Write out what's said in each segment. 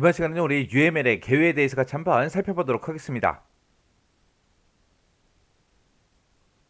이번 시간에는 우리 UML의 개요에 대해서 같이 한번 살펴보도록 하겠습니다.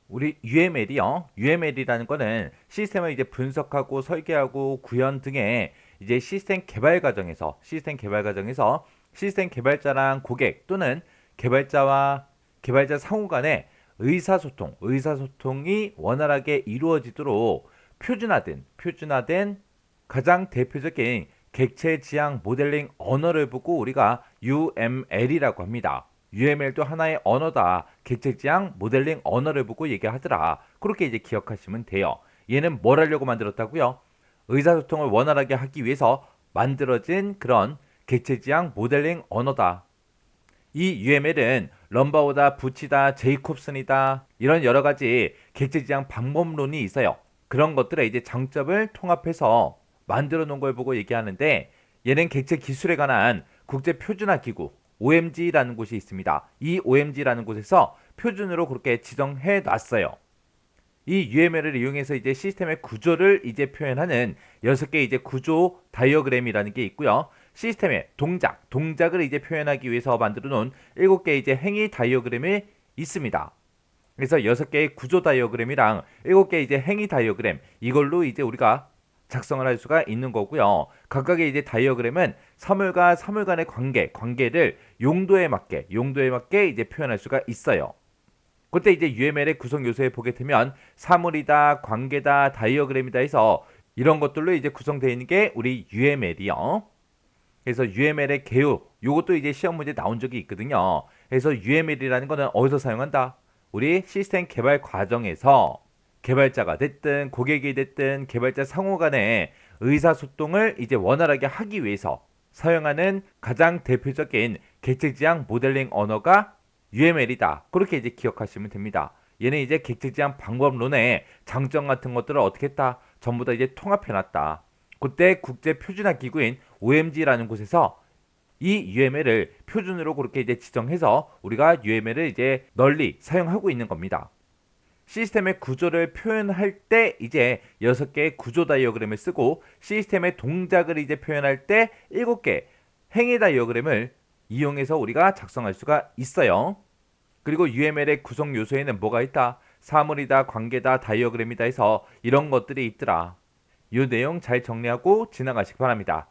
우리 UML이요. UML이라는 거는 시스템을 이제 분석하고 설계하고 구현 등의 이제 시스템 개발 과정에서 시스템 개발 과정에서 시스템 개발자랑 고객 또는 개발자와 개발자 상호 간의 의사소통, 의사소통이 원활하게 이루어지도록 표준화된 표준화된 가장 대표적인 객체 지향 모델링 언어를 보고 우리가 UML이라고 합니다. UML도 하나의 언어다. 객체 지향 모델링 언어를 보고 얘기하더라. 그렇게 이제 기억하시면 돼요. 얘는 뭘 하려고 만들었다고요? 의사소통을 원활하게 하기 위해서 만들어진 그런 객체 지향 모델링 언어다. 이 UML은 럼바오다, 부치다, 제이콥슨이다 이런 여러 가지 객체 지향 방법론이 있어요. 그런 것들의 이제 장점을 통합해서 만들어 놓은 걸 보고 얘기하는데 얘는 객체 기술에 관한 국제 표준화 기구 OMG라는 곳이 있습니다. 이 OMG라는 곳에서 표준으로 그렇게 지정해 놨어요. 이 UML을 이용해서 이제 시스템의 구조를 이제 표현하는 여섯 개 이제 구조 다이어그램이라는 게 있고요. 시스템의 동작, 동작을 이제 표현하기 위해서 만들어 놓은 일곱 개 이제 행위 다이어그램이 있습니다. 그래서 여섯 개의 구조 다이어그램이랑 일곱 개 이제 행위 다이어그램 이걸로 이제 우리가 작성을 할 수가 있는 거고요. 각각의 이제 다이어그램은 사물과 사물 간의 관계, 관계를 용도에 맞게, 용도에 맞게 이제 표현할 수가 있어요. 그때 이제 UML의 구성 요소에 보게 되면 사물이다, 관계다, 다이어그램이다 해서 이런 것들로 이제 구성되어 있는 게 우리 UML이요. 그래서 UML의 개요, 요것도 이제 시험 문제 나온 적이 있거든요. 그래서 UML이라는 거는 어디서 사용한다? 우리 시스템 개발 과정에서 개발자가 됐든 고객이 됐든 개발자 상호 간의 의사소통을 이제 원활하게 하기 위해서 사용하는 가장 대표적인 객체 지향 모델링 언어가 UML이다. 그렇게 이제 기억하시면 됩니다. 얘는 이제 객체 지향 방법론의 장점 같은 것들을 어떻게 했다? 전부 다 이제 통합해 놨다. 그때 국제 표준화 기구인 OMG라는 곳에서 이 UML을 표준으로 그렇게 이제 지정해서 우리가 UML을 이제 널리 사용하고 있는 겁니다. 시스템의 구조를 표현할 때 이제 6개의 구조 다이어그램을 쓰고 시스템의 동작을 이제 표현할 때 7개 행위 다이어그램을 이용해서 우리가 작성할 수가 있어요. 그리고 UML의 구성 요소에는 뭐가 있다? 사물이다, 관계다, 다이어그램이다 해서 이런 것들이 있더라. 이 내용 잘 정리하고 지나가시기 바랍니다.